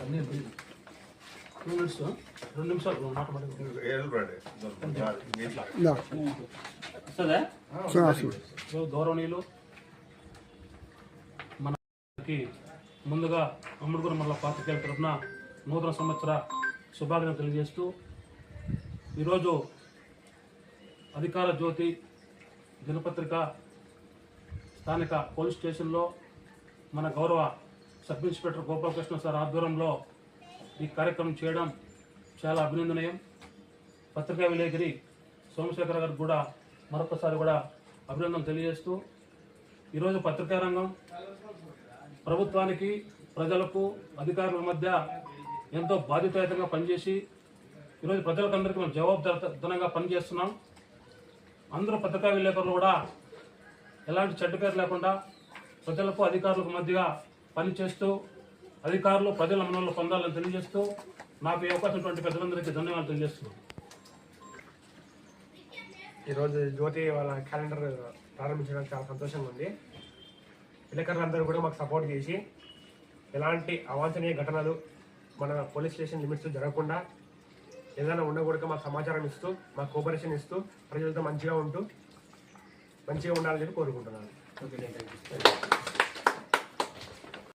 రెండు నిమిషాలు మాట్లాడండి గౌరవనీయులు మనకి ముందుగా అమ్మడుగురు మల్ల పాత్రికేయుల తరఫున నూతన సంవత్సర శుభాకాంక్షలు తెలియజేస్తూ ఈరోజు అధికార జ్యోతి దినపత్రిక స్థానిక పోలీస్ స్టేషన్లో మన గౌరవ సబ్ ఇన్స్పెక్టర్ గోపాలకృష్ణ సార్ ఆధ్వర్యంలో ఈ కార్యక్రమం చేయడం చాలా అభినందనీయం. పత్రికా విలేకరి సోమశేఖర్ గారికి కూడా మరొకసారి కూడా అభినందనలు తెలియజేస్తూ ఈరోజు పత్రికా రంగం ప్రభుత్వానికి ప్రజలకు అధికారుల మధ్య ఎంతో బాధ్యతాయుతంగా పనిచేసి ఈరోజు ప్రజలకందరికీ మనం జవాబుదారితనంగా పనిచేస్తున్నాం. అందరూ పత్రికా విలేకరులు కూడా ఎలాంటి చెడ్డ పేరు లేకుండా ప్రజలకు అధికారులకు మధ్యగా పనిచేస్తూ అధికారులు ప్రజల మనలో పొందాలని తెలియజేస్తూ నాకు ఈ అవకాశం ఉన్నటువంటి పెద్దలందరికీ ధన్యవాదాలు తెలియజేస్తున్నాను. ఈరోజు జ్యోతి వాళ్ళ క్యాలెండర్ ప్రారంభించడం చాలా సంతోషంగా ఉంది. విలేకరులందరూ కూడా మాకు సపోర్ట్ చేసి ఎలాంటి అవాంఛనీయ ఘటనలు మన పోలీస్ స్టేషన్ లిమిట్స్ జరగకుండా ఏదైనా ఉన్నా కూడా మాకు సమాచారం ఇస్తూ మాకు కోఆపరేషన్ ఇస్తూ ప్రజలతో మంచిగా ఉంటూ మంచిగా ఉండాలని చెప్పి కోరుకుంటున్నాను. Okay thank you